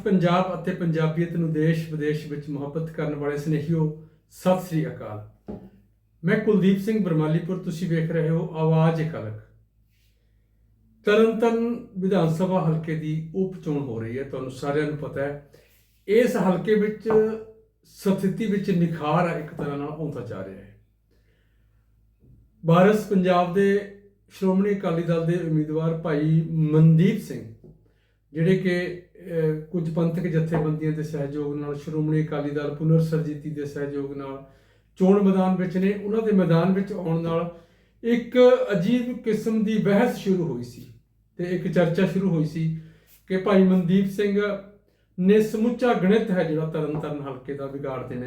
ਪੰਜਾਬ ਅਤੇ ਪੰਜਾਬੀਅਤ ਨੂੰ ਦੇਸ਼ ਵਿਦੇਸ਼ ਵਿੱਚ ਮੁਹੱਬਤ ਕਰਨ ਵਾਲੇ ਸਨੇਹੀਓ, ਸਤਿ ਸ੍ਰੀ ਅਕਾਲ। ਮੈਂ ਕੁਲਦੀਪ ਸਿੰਘ ਬਰਮਾਲੀਪੁਰ, ਤੁਸੀਂ ਵੇਖ ਰਹੇ ਹੋ ਆਵਾਜ਼ ਖਲਕ ਤਰਨਤਨ ਵਿਧਾਨ ਸਭਾ ਹਲਕੇ ਦੀ ਉਪ ਚੋਣ ਹੋ ਰਹੀ ਹੈ, ਤੁਹਾਨੂੰ ਸਾਰਿਆਂ ਨੂੰ ਪਤਾ ਹੈ। ਇਸ ਹਲਕੇ ਵਿੱਚ ਸਥਿਤੀ ਵਿੱਚ ਨਿਖਾਰ ਇੱਕ ਤਰ੍ਹਾਂ ਨਾਲ ਆਉਂਦਾ ਜਾ ਰਿਹਾ ਹੈ। ਬਾਰਸ ਪੰਜਾਬ ਦੇ ਸ਼੍ਰੋਮਣੀ ਅਕਾਲੀ ਦਲ ਦੇ ਉਮੀਦਵਾਰ ਭਾਈ ਮਨਦੀਪ ਸਿੰਘ, ਜਿਹੜੇ ਕਿ ਕੁਝ ਪੰਥਕ ਜਥੇਬੰਦੀਆਂ ਦੇ ਸਹਿਯੋਗ ਨਾਲ ਸ਼੍ਰੋਮਣੀ ਅਕਾਲੀ ਦਲ ਪੁਨਰ ਸਰਜੀਤੀ ਦੇ ਸਹਿਯੋਗ ਨਾਲ ਚੋਣ ਮੈਦਾਨ ਵਿੱਚ ਨੇ। ਉਹਨਾਂ ਦੇ ਮੈਦਾਨ ਵਿੱਚ ਆਉਣ ਨਾਲ ਇੱਕ ਅਜੀਬ ਕਿਸਮ ਦੀ ਬਹਿਸ ਸ਼ੁਰੂ ਹੋਈ ਸੀ ਤੇ ਇੱਕ ਚਰਚਾ ਸ਼ੁਰੂ ਹੋਈ ਸੀ ਕਿ ਭਾਈ ਮਨਦੀਪ ਸਿੰਘ ਨੇ ਸਮੁੱਚਾ ਗਣਿਤ ਹੈ ਜਿਹੜਾ ਤਰਨਤਾਰਨ ਹਲਕੇ ਦਾ ਵਿਗਾੜ ਦੇਣਾ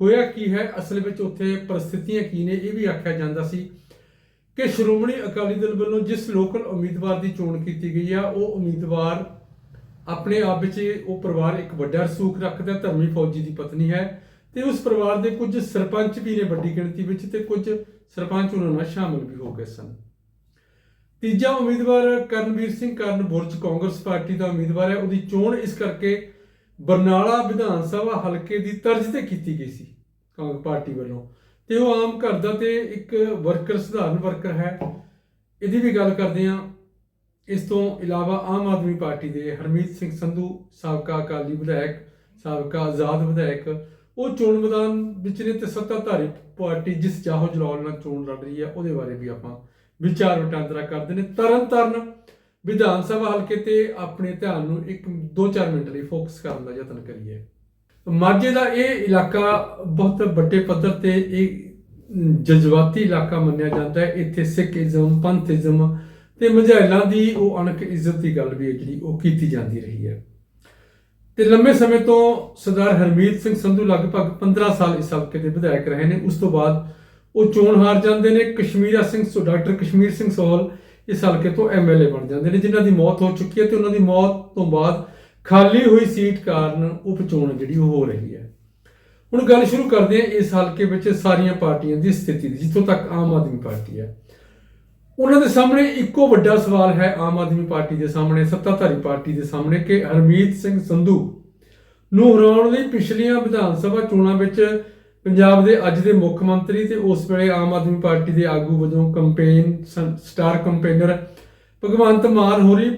ਹੋਇਆ ਕੀ ਹੈ? ਅਸਲ ਵਿੱਚ ਉੱਥੇ ਪਰਿਸਥਿਤੀਆਂ ਕੀ ਨੇ? ਇਹ ਵੀ ਆਖਿਆ ਜਾਂਦਾ ਸੀ ਕਿ ਸ਼੍ਰੋਮਣੀ ਅਕਾਲੀ ਦਲ ਵੱਲੋਂ ਜਿਸ ਲੋਕਲ ਉਮੀਦਵਾਰ ਦੀ ਚੋਣ ਕੀਤੀ ਗਈ ਆ, ਉਹ ਉਮੀਦਵਾਰ ਆਪਣੇ ਆਪ ਵਿੱਚ ਉਹ ਪਰਿਵਾਰ ਇੱਕ ਵੱਡਾ ਰਸੂਖ ਰੱਖਦਾ ਧਰਮੀ ਫੌਜੀ ਦੀ ਪਤਨੀ ਹੈ ਤੇ ਉਸ ਪਰਿਵਾਰ ਦੇ ਕੁਝ ਸਰਪੰਚ ਵੀ ਨੇ ਵੱਡੀ ਗਿਣਤੀ ਵਿੱਚ ਤੇ ਕੁਝ ਸਰਪੰਚ ਉਹਨਾਂ ਨਾਲ ਸ਼ਾਮਲ ਵੀ ਹੋ ਗਏ ਸਨ। ਤੀਜਾ ਉਮੀਦਵਾਰ ਕਰਨਵੀਰ ਸਿੰਘ ਕਰਨ ਬੁਰਜ ਕਾਂਗਰਸ ਪਾਰਟੀ ਦਾ ਉਮੀਦਵਾਰ ਹੈ। ਉਹਦੀ ਚੋਣ ਇਸ ਕਰਕੇ ਬਰਨਾਲਾ ਵਿਧਾਨ ਸਭਾ ਹਲਕੇ ਦੀ ਤਰਜ਼ ਤੇ ਕੀਤੀ ਗਈ ਸੀ ਕਾਂਗਰਸ ਪਾਰਟੀ ਵੱਲੋਂ ਤੇ ਉਹ ਆਮ ਘਰ ਦਾ ਤੇ ਇੱਕ ਵਰਕਰ, ਸਧਾਰਨ ਵਰਕਰ ਹੈ। ਇਹਦੀ ਵੀ ਗੱਲ ਕਰਦੇ ਹਾਂ। ਇਸ ਤੋਂ ਇਲਾਵਾ ਆਮ ਆਦਮੀ ਪਾਰਟੀ ਦੇ ਹਰਮੀਤ ਸਿੰਘ ਸੰਧੂ, ਸਾਬਕਾ ਅਕਾਲੀ ਵਿਧਾਇਕ, ਸਾਬਕਾ ਆਜ਼ਾਦ ਵਿਧਾਇਕ, ਉਹ ਚੋਣ ਮੈਦਾਨ ਵਿੱਚ ਨੇ ਤੇ ਸੱਤਾਧਾਰੀ ਪਾਰਟੀ ਜਿਸ ਜਾਹੋ ਜਲਾਲ ਨਾਲ ਚੋਣ ਲੜ ਰਹੀ ਹੈ, ਉਹਦੇ ਬਾਰੇ ਵੀ ਆਪਾਂ ਵਿਚਾਰ ਵਟਾਂਦਰਾ ਕਰਦੇ ਨੇ। ਤਰਨ ਤਾਰਨ ਵਿਧਾਨ ਸਭਾ ਹਲਕੇ ਤੇ ਆਪਣੇ ਧਿਆਨ ਨੂੰ ਇੱਕ 2-4 ਮਿੰਟ ਲਈ ਫੋਕਸ ਕਰਨ ਦਾ ਯਤਨ ਕਰੀਏ। ਮਾਝੇ ਦਾ ਇਹ ਇਲਾਕਾ ਬਹੁਤ ਵੱਡੇ ਪੱਧਰ ਤੇ ਇਹ ਜਜ਼ਬਾਤੀ ਇਲਾਕਾ ਮੰਨਿਆ ਜਾਂਦਾ ਹੈ। ਇੱਥੇ ਸਿੱਖੀਜ਼ਮ ਪੰਥੀਜ਼ਮ ਤੇ ਮਝੈਲਾਂ ਦੀ ਉਹ ਅਣਖ ਇੱਜ਼ਤ ਦੀ ਗੱਲ ਵੀ ਹੈ ਜਿਹੜੀ, ਉਹ ਕੀਤੀ ਜਾਂਦੀ ਰਹੀ ਹੈ। ਤੇ ਲੰਮੇ ਸਮੇਂ ਤੋਂ ਸਰਦਾਰ ਹਰਮੀਤ ਸਿੰਘ ਸੰਧੂ ਲਗਭਗ 15 ਸਾਲ ਇਸ ਹਲਕੇ ਦੇ ਵਿਧਾਇਕ ਰਹੇ ਨੇ। ਉਸ ਤੋਂ ਬਾਅਦ ਉਹ ਚੋਣ ਹਾਰ ਜਾਂਦੇ ਨੇ। ਕਸ਼ਮੀਰਾ ਸਿੰਘ ਸੋ, ਡਾਕਟਰ ਕਸ਼ਮੀਰ ਸਿੰਘ ਸੋਲ ਇਸ ਹਲਕੇ ਤੋਂ ਐਮਐਲਏ ਬਣ ਜਾਂਦੇ ਨੇ, ਜਿਨ੍ਹਾਂ ਦੀ ਮੌਤ ਹੋ ਚੁੱਕੀ ਹੈ ਤੇ ਉਹਨਾਂ ਦੀ ਮੌਤ ਤੋਂ ਬਾਅਦ ਖਾਲੀ ਹੋਈ ਸੀਟ ਕਾਰਨ ਉਪ ਚੋਣ ਜਿਹੜੀ ਉਹ ਹੋ ਰਹੀ ਹੈ। ਹੁਣ ਗੱਲ ਸ਼ੁਰੂ ਕਰਦੇ ਹਾਂ ਇਸ ਹਲਕੇ ਵਿੱਚ ਸਾਰੀਆਂ ਪਾਰਟੀਆਂ ਦੀ ਸਥਿਤੀ ਦੀ, ਜਿੱਥੋਂ ਤੱਕ ਆਮ ਆਦਮੀ ਪਾਰਟੀ ਹੈ। ਉਹਨਾਂ ਦੇ ਸਾਹਮਣੇ ਇੱਕੋ ਵੱਡਾ ਸਵਾਲ ਹੈ ਆਮ ਆਦਮੀ ਪਾਰਟੀ ਦੇ ਸਾਹਮਣੇ, ਸੱਤਾਧਾਰੀ ਪਾਰਟੀ ਦੇ ਸਾਹਮਣੇ ਕਿ ਹਰਮੀਤ ਸਿੰਘ ਸੰਧੂ ਨੂੰ ਹਰਾਉਣ ਲਈ ਪਿਛਲੀਆਂ ਵਿਧਾਨ ਸਭਾ ਚੋਣਾਂ ਵਿੱਚ ਪੰਜਾਬ ਦੇ ਅੱਜ ਦੇ ਮੁੱਖ ਮੰਤਰੀ ਤੇ ਉਸ ਵੇਲੇ ਆਮ ਆਦਮੀ ਪਾਰਟੀ ਦੇ ਆਗੂ ਵਜੋਂ campaign star campaigner Bhagwant Mann ਹੋਰੀ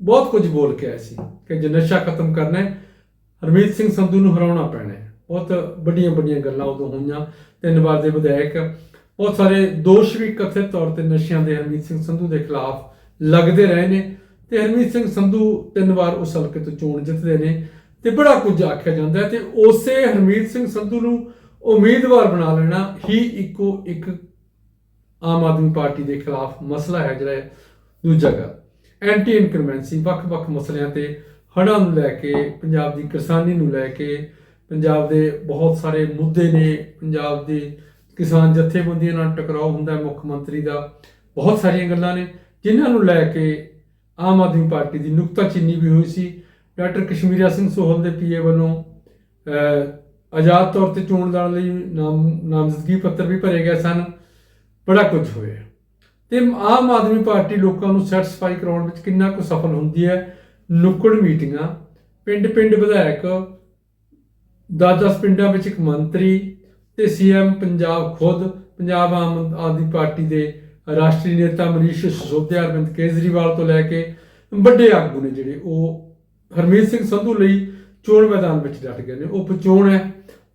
ਬਹੁਤ ਕੁਝ ਬੋਲ ਕੇ ਆਏ ਸੀ ਕਿ ਜੇ ਨਸ਼ਾ ਖਤਮ ਕਰਨਾ ਹੈ, ਹਰਮੀਤ ਸਿੰਘ ਸੰਧੂ ਨੂੰ ਹਰਾਉਣਾ ਪੈਣਾ ਹੈ। ਬਹੁਤ ਵੱਡੀਆਂ ਵੱਡੀਆਂ ਗੱਲਾਂ ਉਦੋਂ ਹੋਈਆਂ। ਤਿੰਨ ਵਾਰ ਦੇ ਵਿਧਾਇਕ ਬਹੁਤ ਸਾਰੇ ਦੋਸ਼ ਵੀ ਕਥਿਤ ਤੌਰ ਤੇ ਨਸ਼ਿਆਂ ਦੇ ਹਰਮੀਤ ਸਿੰਘ ਸੰਧੂ ਦੇ ਖਿਲਾਫ ਲੱਗਦੇ ਰਹੇ ਨੇ ਤੇ ਹਰਮੀਤ ਸਿੰਘ ਸੰਧੂ ਤਿੰਨ ਵਾਰ ਉਸ ਹਲਕੇ ਤੋਂ ਚੋਣ ਜਿੱਤਦੇ ਨੇ ਤੇ ਬੜਾ ਕੁਝ ਆਖਿਆ ਜਾਂਦਾ ਹੈ ਤੇ ਉਸੇ ਹਰਮੀਤ ਸਿੰਘ ਸੰਧੂ ਨੂੰ ਉਮੀਦਵਾਰ ਬਣਾ ਲੈਣਾ ਹੀ ਇੱਕੋ ਇੱਕ ਆਮ ਆਦਮੀ ਪਾਰਟੀ ਦੇ ਖਿਲਾਫ ਮਸਲਾ ਹੈ ਜਿਹੜਾ ਇਹ ਦੂਜਾ ਗਾ ਐਂਟੀ ਇਨਕਰਮੈਂਸੀ, ਵੱਖ-ਵੱਖ ਮਸਲਿਆਂ ਤੇ ਹੜ੍ਹਾਂ ਨੂੰ ਲੈ ਕੇ, ਪੰਜਾਬ ਦੀ ਕਿਸਾਨੀ ਨੂੰ ਲੈ ਕੇ, ਪੰਜਾਬ ਦੇ ਬਹੁਤ ਸਾਰੇ ਮੁੱਦੇ ਨੇ, ਪੰਜਾਬ ਦੇ ਕਿਸਾਨ ਜਥੇਬੰਦੀਆਂ ਨਾਲ ਟਕਰਾਅ ਹੁੰਦਾ ਹੈ, ਮੁੱਖ ਮੰਤਰੀ ਦਾ। ਬਹੁਤ ਸਾਰੀਆਂ ਗੱਲਾਂ ਨੇ, ਜਿਨ੍ਹਾਂ ਨੂੰ ਲੈ ਕੇ ਆਮ ਆਦਮੀ ਪਾਰਟੀ ਦੀ ਨੁਕਤਾਚੀਨੀ ਵੀ ਹੋਈ ਸੀ। ਡਾਕਟਰ ਕਸ਼ਮੀਰਾ ਸਿੰਘ ਸੋਹਲ ਦੇ ਪੀਏ ਵੱਲੋਂ ਆਜ਼ਾਦ ਤੌਰ ਤੇ ਚੋਣ ਲੜਨ ਲਈ ਨਾਮ, ਨਾਮਜ਼ਦਗੀ ਪੱਤਰ ਵੀ ਭਰੇ ਗਏ ਸਨ। ਬੜਾ ਕੁਝ ਹੋਇਆ। ਤੇ ਆਮ ਆਦਮੀ ਪਾਰਟੀ ਲੋਕਾਂ ਨੂੰ ਸੈਟੀਸਫਾਈ ਕਰਾਉਣ ਵਿੱਚ ਕਿੰਨਾ ਕੁ ਸਫਲ ਹੁੰਦੀ ਹੈ? ਨੁੱਕੜ ਮੀਟਿੰਗਾਂ। ਪਿੰਡ-ਪਿੰਡ ਵਿਧਾਇਕ 10-10 ਪਿੰਡਾਂ ਵਿੱਚ ਇੱਕ ਮੰਤਰੀ ਤੇ ਸੀਐਮ ਪੰਜਾਬ ਖੁਦ, ਪੰਜਾਬ ਆਮ ਆਦਮੀ ਪਾਰਟੀ ਦੇ ਰਾਸ਼ਟਰੀ ਨੇਤਾ ਮਨੀਸ਼ ਸਿਸੋਦੀਆ ਅਰਵਿੰਦ ਕੇਜਰੀਵਾਲ ਤੋਂ ਲੈ ਕੇ ਵੱਡੇ ਆਗੂ ਨੇ ਜਿਹੜੇ, ਉਹ ਹਰਮੀਤ ਸਿੰਘ ਸੰਧੂ ਲਈ ਚੋਣ ਮੈਦਾਨ ਵਿੱਚ ਡਟ ਗਏ ਨੇ। ਉਪ ਚੋਣ ਹੈ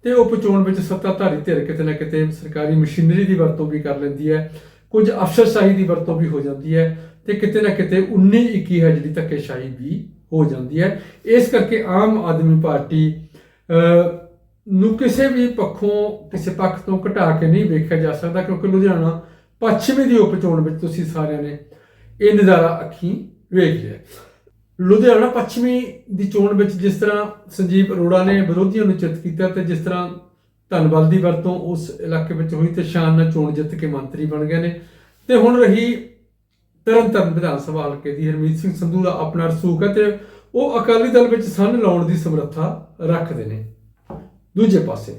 ਤੇ ਉਪ ਚੋਣ ਵਿੱਚ ਸੱਤਾਧਾਰੀ ਧਿਰ ਕਿਤੇ ਨਾ ਕਿਤੇ ਸਰਕਾਰੀ ਮਸ਼ੀਨਰੀ ਦੀ ਵਰਤੋਂ ਵੀ ਕਰ ਲੈਂਦੀ ਹੈ, ਕੁਝ ਅਫਸਰਸ਼ਾਹੀ ਦੀ ਵਰਤੋਂ ਵੀ ਹੋ ਜਾਂਦੀ ਹੈ ਤੇ ਕਿਤੇ ਨਾ ਕਿਤੇ 19 21 ਹੈ ਜਿਹੜੀ ਧੱਕੇਸ਼ਾਹੀ ਵੀ ਹੋ ਜਾਂਦੀ ਹੈ। ਇਸ ਕਰਕੇ ਆਮ ਆਦਮੀ ਪਾਰਟੀ ਨੂੰ ਕਿਸੇ ਵੀ ਪੱਖੋਂ, ਕਿਸੇ ਪੱਖ ਤੋਂ ਘਟਾ ਕੇ ਨਹੀਂ ਵੇਖਿਆ ਜਾ ਸਕਦਾ, ਕਿਉਂਕਿ ਲੁਧਿਆਣਾ ਪੱਛਮੀ ਦੀ ਉਪ ਚੋਣ ਵਿੱਚ ਤੁਸੀਂ ਸਾਰਿਆਂ ਨੇ ਇਹ ਨਜ਼ਾਰਾ ਅੱਖੀਂ ਵੇਖ ਲਿਆ। ਲੁਧਿਆਣਾ ਪੱਛਮੀ ਦੀ ਚੋਣ ਵਿੱਚ ਜਿਸ ਤਰ੍ਹਾਂ ਸੰਜੀਵ ਅਰੋੜਾ ਨੇ ਵਿਰੋਧੀਆਂ ਨੂੰ ਚਿੱਤ ਕੀਤਾ ਤੇ ਜਿਸ ਤਰ੍ਹਾਂ ਧੰਨਵਾਦ ਦੀ ਵਰਤੋਂ ਉਸ ਇਲਾਕੇ ਵਿੱਚ ਹੋਈ ਤੇ ਸ਼ਾਨ ਨਾਲ ਚੋਣ ਜਿੱਤ ਕੇ ਮੰਤਰੀ ਬਣ ਗਏ ਨੇ। ਤੇ ਹੁਣ ਰਹੀ ਤਰਨਤਾਰਨ ਵਿਧਾਨ ਸਭਾ ਹਲਕੇ ਦੀ, ਹਰਮੀਤ ਸਿੰਘ ਸੰਧੂ ਦਾ ਆਪਣਾ ਰਸੂਖ ਹੈ ਤੇ ਉਹ ਅਕਾਲੀ ਦਲ ਵਿੱਚ ਸੰਨ ਲਾਉਣ ਦੀ ਸਮਰੱਥਾ ਰੱਖਦੇ ਨੇ। ਦੂਜੇ ਪਾਸੇ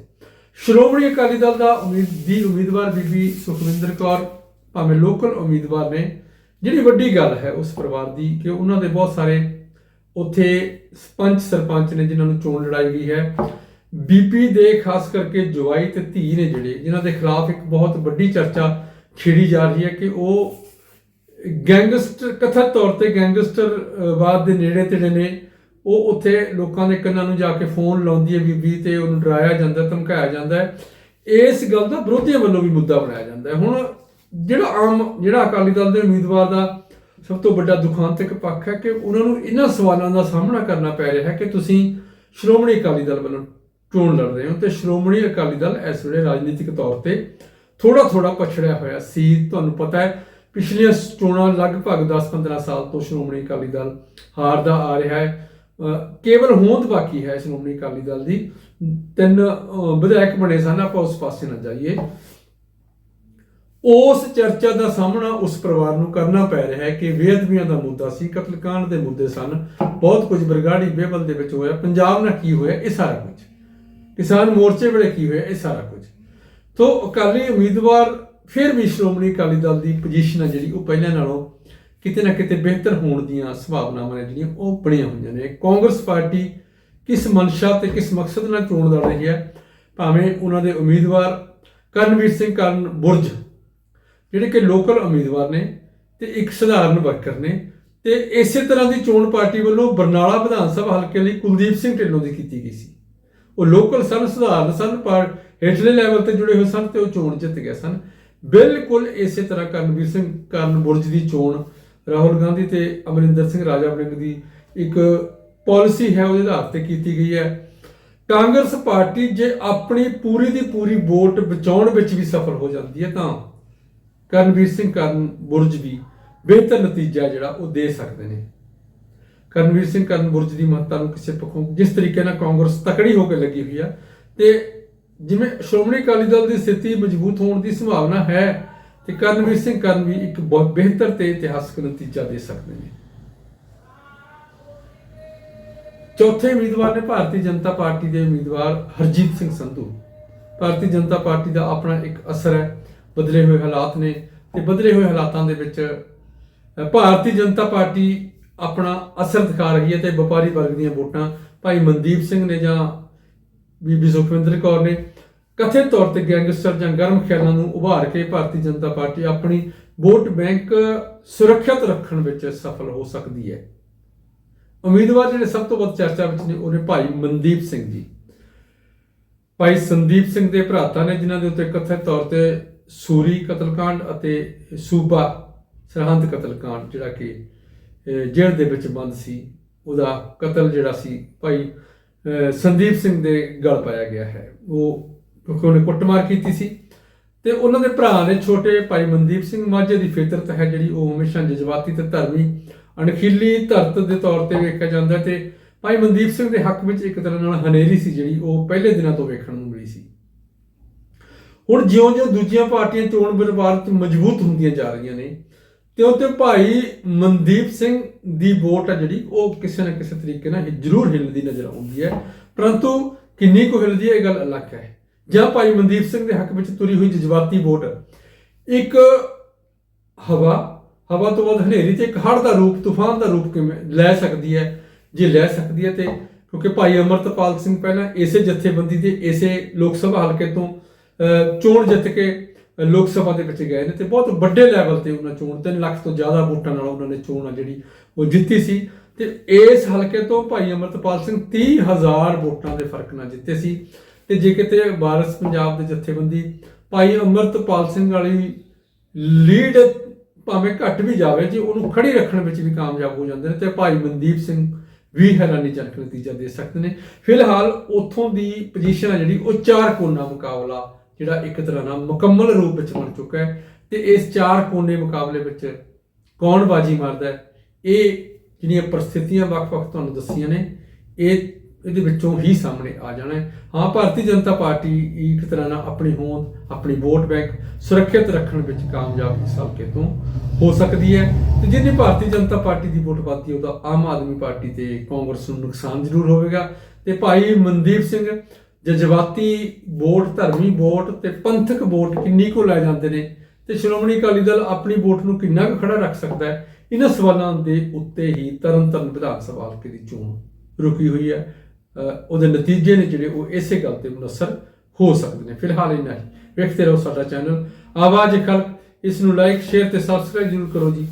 ਸ਼੍ਰੋਮਣੀ ਅਕਾਲੀ ਦਲ ਦਾ ਉਮੀਦ ਦੀ ਉਮੀਦਵਾਰ ਬੀਬੀ ਸੁਖਵਿੰਦਰ ਕੌਰ ਭਾਵੇਂ ਲੋਕਲ ਉਮੀਦਵਾਰ ਨੇ ਜਿਹੜੀ ਵੱਡੀ ਗੱਲ ਹੈ ਉਸ ਪਰਿਵਾਰ ਦੀ ਕਿ ਉਹਨਾਂ ਦੇ ਬਹੁਤ ਸਾਰੇ ਉੱਥੇ ਪੰਚ ਸਰਪੰਚ ਨੇ ਜਿਨ੍ਹਾਂ ਨੂੰ ਚੋਣ ਲੜਾਈ ਗਈ ਹੈ। ਬੀਪੀ ਦੇ ਖਾਸ ਕਰਕੇ ਜਵਾਈ ਤੇ ਧੀ ਨੇ ਜਿਹੜੇ ਜਿਨ੍ਹਾਂ ਦੇ ਖਿਲਾਫ ਇੱਕ ਬਹੁਤ ਵੱਡੀ ਚਰਚਾ ਛਿੜੀ ਜਾ ਰਹੀ ਹੈ ਕਿ ਉਹ ਗੈਂਗਸਟਰ ਕਥਿਤ ਤੌਰ ਤੇ ਗੈਂਗਸਟਰ ਅਹ, ਦੇ ਨੇੜੇ ਤੇੜੇ ਨੇ ਉਹ ਉੱਥੇ ਲੋਕਾਂ ਦੇ ਕੰਨਾਂ ਨੂੰ ਜਾ ਕੇ ਫੋਨ ਲਾਉਂਦੀ ਹੈ ਬੀਬੀ ਤੇ ਉਹਨੂੰ ਡਰਾਇਆ ਜਾਂਦਾ, ਧਮਕਾਇਆ ਜਾਂਦਾ ਹੈ। ਇਸ ਗੱਲ ਦਾ ਵਿਰੋਧੀਆਂ ਵੱਲੋਂ ਵੀ ਮੁੱਦਾ ਬਣਾਇਆ ਜਾਂਦਾ ਹੈ। ਹੁਣ ਜਿਹੜਾ ਆਮ, ਜਿਹੜਾ ਅਕਾਲੀ ਦਲ ਦੇ ਉਮੀਦਵਾਰ ਦਾ ਸਭ ਤੋਂ ਵੱਡਾ ਦੁਖਾਂਤਕ ਪੱਖ ਹੈ ਕਿ ਉਹਨਾਂ ਨੂੰ ਇਹਨਾਂ ਸਵਾਲਾਂ ਦਾ ਸਾਹਮਣਾ ਕਰਨਾ ਪੈ ਰਿਹਾ ਹੈ ਕਿ ਤੁਸੀਂ ਸ਼੍ਰੋਮਣੀ ਅਕਾਲੀ ਦਲ ਵੱਲੋਂ ਚੋਣ ਲੜ ਰਹੇ ਹੋ ਤੇ ਸ਼੍ਰੋਮਣੀ ਅਕਾਲੀ ਦਲ ਇਸ ਵੇਲੇ ਰਾਜਨੀਤਿਕ ਤੌਰ ਤੇ ਥੋੜਾ ਥੋੜਾ ਪਛੜਿਆ ਹੋਇਆ ਸੀ। ਤੁਹਾਨੂੰ ਪਤਾ ਹੈ, ਪਿਛਲੀਆਂ ਚੋਣਾਂ ਲਗਭਗ 10-15 ਸਾਲ ਤੋਂ ਸ਼੍ਰੋਮਣੀ ਅਕਾਲੀ ਦਲ ਹਾਰਦਾ ਆ ਰਿਹਾ ਹੈ। ਕੇਵਲ ਹੋਂਦ ਬਾਕੀ ਹੈ ਸ਼੍ਰੋਮਣੀ ਅਕਾਲੀ ਦਲ ਦੀ। ਤਿੰਨ ਵਿਧਾਇਕ ਬਣੇ ਸਨ, ਆਪਾਂ ਉਸ ਪਾਸੇ ਨਾ ਜਾਈਏ। ਉਸ ਚਰਚਾ ਦਾ ਸਾਹਮਣਾ ਉਸ ਪਰਿਵਾਰ ਨੂੰ ਕਰਨਾ ਪੈ ਰਿਹਾ ਹੈ ਕਿ ਬੇਅਦਬੀਆਂ ਦਾ ਮੁੱਦਾ ਸੀ ਕਤਲकांड ਦੇ ਮੁੱਦੇ ਸਨ। ਬਹੁਤ ਕੁਝ ਬਰਗਾੜੀ ਬੇਬਲ ਦੇ ਵਿੱਚ ਹੋਇਆ। ਪੰਜਾਬ ਨਾਲ ਕੀ ਹੋਇਆ, ਇਹ ਸਾਰਾ ਕੁਝ। ਕਿਸਾਨ ਮੋਰਚੇ ਵੇਲੇ ਕੀ ਹੋਇਆ, ਇਹ ਸਾਰਾ ਕੁਝ। ਤੋਂ ਅਕਾਲੀ ਉਮੀਦਵਾਰ ਫਿਰ ਵੀ ਸ਼੍ਰੋਮਣੀ ਅਕਾਲੀ ਦਲ ਦੀ ਪੋਜੀਸ਼ਨ ਹੈ ਜਿਹੜੀ ਉਹ ਪਹਿਲਾਂ ਨਾਲੋਂ ਕਿਤੇ ਨਾ ਕਿਤੇ ਬਿਹਤਰ ਹੋਣ ਦੀਆਂ ਸੰਭਾਵਨਾਵਾਂ ਨੇ ਜਿਹੜੀਆਂ ਉਹ ਬਣੀਆਂ ਹੋਈਆਂ ਨੇ। ਕਾਂਗਰਸ ਪਾਰਟੀ ਕਿਸ ਮਨਸ਼ਾ ਤੇ ਕਿਸ ਮਕਸਦ ਨਾਲ ਚੋਣ ਲੜ ਰਹੀ ਹੈ? ਭਾਵੇਂ ਉਹਨਾਂ ਦੇ ਉਮੀਦਵਾਰ ਕਰਨਵੀਰ ਸਿੰਘ ਕਰਨ ਬੁਰਜ, ਜਿਹੜੇ ਕਿ ਲੋਕਲ ਉਮੀਦਵਾਰ ਨੇ ਤੇ ਇੱਕ ਸਧਾਰਨ ਵਰਕਰ ਨੇ ਤੇ ਇਸੇ ਤਰ੍ਹਾਂ ਦੀ ਚੋਣ ਪਾਰਟੀ ਵੱਲੋਂ ਬਰਨਾਲਾ ਵਿਧਾਨ ਸਭਾ ਹਲਕੇ ਲਈ ਕੁਲਦੀਪ ਸਿੰਘ ਢਿੱਲੋਂ ਦੀ ਕੀਤੀ ਗਈ ਸੀ। ਉਹ ਲੋਕਲ ਸਨ, ਸਧਾਰਨ ਸਨ, ਪਰ ਹੇਠਲੇ ਲੈਵਲ ਤੇ ਜੁੜੇ ਹੋਏ ਸਨ ਤੇ ਉਹ ਚੋਣ ਜਿੱਤ ਗਏ ਸਨ। ਬਿਲਕੁਲ ਇਸੇ ਤਰ੍ਹਾਂ ਕਰਨਵੀਰ ਸਿੰਘ ਕਰਨ ਬੁਰਜ ਦੀ ਚੋਣ ਰਾਹੁਲ ਗਾਂਧੀ ਤੇ ਅਮਰਿੰਦਰ ਸਿੰਘ ਰਾਜਾ ਵੜਿੰਗ ਦੀ ਇੱਕ ਪਾਲਿਸੀ ਹੈ, ਉਹਦੇ ਆਧਾਰ ਤੇ ਕੀਤੀ ਗਈ ਹੈ। ਕਾਂਗਰਸ ਪਾਰਟੀ ਜੇ ਆਪਣੀ ਪੂਰੀ ਦੀ ਪੂਰੀ ਵੋਟ ਬਚਾਉਣ ਵਿੱਚ ਵੀ ਸਫਲ ਹੋ ਜਾਂਦੀ ਹੈ, ਤਾਂ ਕਰਨਵੀਰ ਸਿੰਘ ਕਰਨ ਬੁਰਜ ਵੀ ਬਿਹਤਰ ਨਤੀਜਾ ਜਿਹੜਾ ਉਹ ਦੇ ਸਕਦੇ ਨੇ। ਕਰਨਵੀਰ ਸਿੰਘ ਕਰਨ ਬੁਰਜ ਦੀ ਮਹੱਤਤਾ ਨੂੰ ਕਿਸੇ ਪੱਖੋਂ ਜਿਸ ਤਰੀਕੇ ਨਾਲ ਕਾਂਗਰਸ ਤਕੜੀ ਹੋ ਕੇ ਲੱਗੀ ਹੋਈ ਆ, ਤੇ ਜਿਵੇਂ ਸ਼੍ਰੋਮਣੀ ਅਕਾਲੀ ਦਲ ਦੀ ਸਥਿਤੀ ਮਜ਼ਬੂਤ ਹੋਣ ਦੀ ਸੰਭਾਵਨਾ ਹੈ ਤੇ ਕਰਨਵੀਰ ਸਿੰਘ ਕਰਨ ਵੀ ਇੱਕ ਬਹੁਤ ਬਿਹਤਰ ਤੇ ਇਤਿਹਾਸਕ ਨਤੀਜਾ ਦੇ ਸਕਦੇ ਨੇ। ਚੌਥੇ ਉਮੀਦਵਾਰ ਨੇ ਭਾਰਤੀ ਜਨਤਾ ਪਾਰਟੀ ਦੇ ਉਮੀਦਵਾਰ ਹਰਜੀਤ ਸਿੰਘ ਸੰਧੂ। ਭਾਰਤੀ ਜਨਤਾ ਪਾਰਟੀ ਦਾ ਆਪਣਾ ਇੱਕ ਅਸਰ ਹੈ, ਬਦਲੇ ਹੋਏ ਹਾਲਾਤ ਨੇ ਤੇ ਬਦਲੇ ਹੋਏ ਹਾਲਾਤਾਂ ਦੇ ਵਿੱਚ ਭਾਰਤੀ ਜਨਤਾ ਪਾਰਟੀ ਆਪਣਾ ਅਸਰ ਦਿਖਾ ਰਹੀ ਹੈ ਤੇ ਵਪਾਰੀ ਵਰਗ ਦੀਆਂ ਵੋਟਾਂ ਭਾਈ ਮਨਦੀਪ ਸਿੰਘ ਨੇ ਜਾਂ ਬੀਬੀ ਸੁਖਵਿੰਦਰ ਕੌਰ ਨੇ। ਕਥਿਤ ਤੌਰ ਤੇ ਗੈਂਗਸਟਰ ਜਾਂ ਗਰਮ ਖਿਆਲਾਂ ਨੂੰ ਉਭਾਰ ਕੇ ਭਾਰਤੀ ਜਨਤਾ ਪਾਰਟੀ ਆਪਣੀ ਵੋਟ ਬੈਂਕ ਸੁਰੱਖਿਅਤ ਰੱਖਣ ਵਿੱਚ ਸਫਲ ਹੋ ਸਕਦੀ ਹੈ। ਉਮੀਦਵਾਰ ਜਿਹੜੇ ਸਭ ਤੋਂ ਵੱਧ ਚਰਚਾ ਵਿੱਚ ਨੇ ਉਹਨੇ ਭਾਈ ਮਨਦੀਪ ਸਿੰਘ ਜੀ। ਭਾਈ ਸੰਦੀਪ ਸਿੰਘ ਦੇ ਭਰਾਤਾ ਨੇ, ਜਿਨ੍ਹਾਂ ਦੇ ਉੱਤੇ ਕਥਿਤ ਤੌਰ ਤੇ ਸੂਰੀ ਕਤਲकांड ਅਤੇ ਸੂਬਾ ਸਰਹੰਦ ਕਤਲकांड, ਜਿਹੜਾ ਕਿ ਜੇਲ੍ਹ ਦੇ ਵਿੱਚ ਬੰਦ ਸੀ, ਉਹਦਾ ਕਤਲ ਜਿਹੜਾ ਸੀ, ਭਾਈ ਸੰਦੀਪ ਸਿੰਘ ਦੇ ਗਲ ਪਾਇਆ ਗਿਆ ਹੈ। ਉਹ ਕਿਉਂਕਿ ਉਹਨੇ ਕੁੱਟਮਾਰ ਕੀਤੀ ਸੀ। ਤੇ ਉਹਨਾਂ ਦੇ ਭਰਾ ਨੇ ਛੋਟੇ ਭਾਈ ਮਨਦੀਪ ਸਿੰਘ ਮਾਝੇ ਦੀ ਫਿਤਰਤ ਹੈ ਜਿਹੜੀ ਉਹ ਹਮੇਸ਼ਾ ਜਜ਼ਬਾਤੀ ਤੇ ਧਰਮੀ, ਅਣਖੀਲੀ ਧਰਤ ਦੇ ਤੌਰ ਤੇ ਵੇਖਿਆ ਜਾਂਦਾ ਤੇ ਭਾਈ ਮਨਦੀਪ ਸਿੰਘ ਦੇ ਹੱਕ ਵਿੱਚ ਇੱਕ ਤਰ੍ਹਾਂ ਨਾਲ ਹਨੇਰੀ ਸੀ ਜਿਹੜੀ ਉਹ ਪਹਿਲੇ ਦਿਨਾਂ ਤੋਂ ਵੇਖਣ ਨੂੰ ਮਿਲੀ ਸੀ। ਹੁਣ ਜਿਉਂ-ਜਿਉਂ ਦੂਜੀਆਂ ਪਾਰਟੀਆਂ ਚੋਣ ਬਰਬਾਦ ਚ ਮਜ਼ਬੂਤ ਹੁੰਦੀਆਂ ਜਾ ਰਹੀਆਂ ਨੇ, ਤੇ ਉੱਤੇ ਭਾਈ ਮਨਦੀਪ ਸਿੰਘ ਦੀ ਵੋਟ ਹੈ ਜਿਹੜੀ, ਉਹ ਕਿਸੇ ਨਾ ਕਿਸੇ ਤਰੀਕੇ ਨਾਲ ਜ਼ਰੂਰ ਹਿੱਲਦੀ ਨਜ਼ਰ ਆਉਂਦੀ ਹੈ। ਪਰੰਤੂ ਕਿੰਨੀ ਕੁ ਹਿੱਲਦੀ ਹੈ, ਇਹ ਗੱਲ ਅਲੱਗ ਹੈ। ਜਾਂ ਭਾਈ ਮਨਦੀਪ ਸਿੰਘ ਦੇ ਹੱਕ ਵਿੱਚ ਤੁਰੀ ਹੋਈ ਜਜ਼ਬਾਤੀ ਵੋਟ ਇੱਕ ਹਵਾ ਹਵਾ ਤੋਂ ਬਾਅਦ ਹਨੇਰੀ ਤੇ ਇੱਕ ਹੜ੍ਹ ਦਾ ਰੂਪ ਤੂਫਾਨ ਦਾ ਰੂਪ ਕਿਵੇਂ ਲੈ ਸਕਦੀ ਹੈ? ਜੇ ਲੈ ਸਕਦੀ ਹੈ ਤੇ ਕਿਉਂਕਿ ਭਾਈ ਅਮਰਤਪਾਲ ਸਿੰਘ ਪਹਿਲਾਂ ਇਸੇ ਜਥੇਬੰਦੀ ਦੇ ਇਸੇ ਲੋਕ ਸਭਾ ਹਲਕੇ ਤੋਂ ਅਹ, ਚੋਣ ਜਿੱਤ ਕੇ ਲੋਕ ਸਭਾ ਦੇ ਵਿੱਚ ਗਏ ਨੇ ਤੇ ਬਹੁਤ ਵੱਡੇ ਲੈਵਲ ਤੇ ਉਹਨਾਂ ਚੋਣ 3 ਲੱਖ ਤੋਂ ਜ਼ਿਆਦਾ ਵੋਟਾਂ ਨਾਲ ਉਹਨਾਂ ਨੇ ਚੋਣ ਆ ਜਿਹੜੀ ਉਹ ਜਿੱਤੀ ਸੀ। ਤੇ ਇਸ ਹਲਕੇ ਤੋਂ ਭਾਈ ਅਮਰਤਪਾਲ ਸਿੰਘ 30000 ਵੋਟਾਂ ਦੇ ਫ਼ਰਕ ਨਾਲ ਜਿੱਤੇ ਸੀ। ਤੇ ਜੇ ਕਿਤੇ ਵਾਰਸ ਪੰਜਾਬ ਦੇ ਜਥੇਬੰਦੀ ਭਾਈ ਅਮਰਤਪਾਲ ਸਿੰਘ ਵਾਲੀ ਲੀਡ ਭਾਵੇਂ ਘਟ ਵੀ ਜਾਵੇ, ਜੇ ਉਹਨੂੰ ਖੜੀ ਰੱਖਣ ਵਿੱਚ ਵੀ ਕਾਮਯਾਬ ਹੋ ਜਾਂਦੇ ਨੇ, ਤੇ ਭਾਈ ਮਨਦੀਪ ਸਿੰਘ ਵੀ ਹੈਰਾਨੀਜਨਕ ਨਤੀਜਾ ਦੇ ਸਕਦੇ ਨੇ। ਫਿਲਹਾਲ ਉੱਥੋਂ ਦੀ ਪੋਜੀਸ਼ਨ ਹੈ ਜਿਹੜੀ, ਉਹ ਚਾਰ ਕੋਨਾ ਮੁਕਾਬਲਾ, ਜਿਹੜਾ ਇੱਕ ਤਰ੍ਹਾਂ ਨਾਲ ਮੁਕੰਮਲ ਰੂਪ ਵਿੱਚ ਬਣ ਚੁੱਕਾ ਹੈ। ਤੇ ਇਸ ਚਾਰ ਕੋਨੇ ਮੁਕਾਬਲੇ ਵਿੱਚ ਕੌਣ ਬਾਜੀ ਮਾਰਦਾ ਹੈ? ਇਹ ਜਿਹੜੀਆਂ ਪਰਿਸਥਿਤੀਆਂ ਵੱਖ-ਵੱਖ ਤੁਹਾਨੂੰ ਦੱਸੀਆਂ ਨੇ, ਇਹ ਇਹਦੇ ਵਿੱਚੋਂ ਹੀ ਸਾਹਮਣੇ ਆ ਜਾਣਾ ਹੈ। ਹਾਂ, ਭਾਰਤੀ ਜਨਤਾ ਪਾਰਟੀ ਇੱਕ ਤਰ੍ਹਾਂ ਨਾਲ ਆਪਣੀ ਹੋਂਦ, ਆਪਣੀ ਵੋਟ ਬੈਂਕ ਸੁਰੱਖਿਅਤ ਰੱਖਣ ਵਿੱਚ ਕਾਮਯਾਬ ਇਸ ਹਲਕੇ ਤੋਂ ਹੋ ਸਕਦੀ ਹੈ। ਤੇ ਜਿਹਨੇ ਭਾਰਤੀ ਜਨਤਾ ਪਾਰਟੀ ਦੀ ਵੋਟ ਪਾਤੀ ਉਹਦਾ ਆਮ ਆਦਮੀ ਪਾਰਟੀ ਤੇ ਕਾਂਗਰਸ ਨੂੰ ਨੁਕਸਾਨ ਜ਼ਰੂਰ ਹੋਵੇਗਾ। ਤੇ ਭਾਈ ਮਨਦੀਪ ਸਿੰਘ, ਜਜ਼ਬਾਤੀ ਵੋਟ, ਧਰਮੀ ਵੋਟ ਤੇ ਪੰਥਕ ਵੋਟ ਕਿੰਨੀ ਕੁ ਲੈ ਜਾਂਦੇ ਨੇ? ਤੇ ਸ਼੍ਰੋਮਣੀ ਅਕਾਲੀ ਦਲ ਆਪਣੀ ਵੋਟ ਨੂੰ ਕਿੰਨਾ ਕੁ ਖੜਾ ਰੱਖ ਸਕਦਾ ਹੈ? ਇਹਨਾਂ ਸਵਾਲਾਂ ਦੇ ਉੱਤੇ ਹੀ ਤਰਨਤਾਰਨ ਵਿਧਾਨ ਸਭਾ ਹਲਕੇ ਦੀ ਚੋਣ ਰੁਕੀ ਹੋਈ ਹੈ। ਉਹਦੇ ਨਤੀਜੇ ਨੇ ਜਿਹੜੇ ਉਹ ਇਸੇ ਗੱਲ ਤੇ ਮੁਨਸਰ ਹੋ ਸਕਦੇ ਨੇ। ਫਿਲਹਾਲ ਇੰਨਾ ਹੀ। ਵੇਖਦੇ ਰਹੋ ਸਾਡਾ ਚੈਨਲ ਆਵਾਜ਼ ਖਲਕ। ਇਸ ਨੂੰ ਲਾਈਕ ਸ਼ੇਅਰ ਤੇ ਸਬਸਕ੍ਰਾਈਬ ਜ਼ਰੂਰ ਕਰੋ ਜੀ।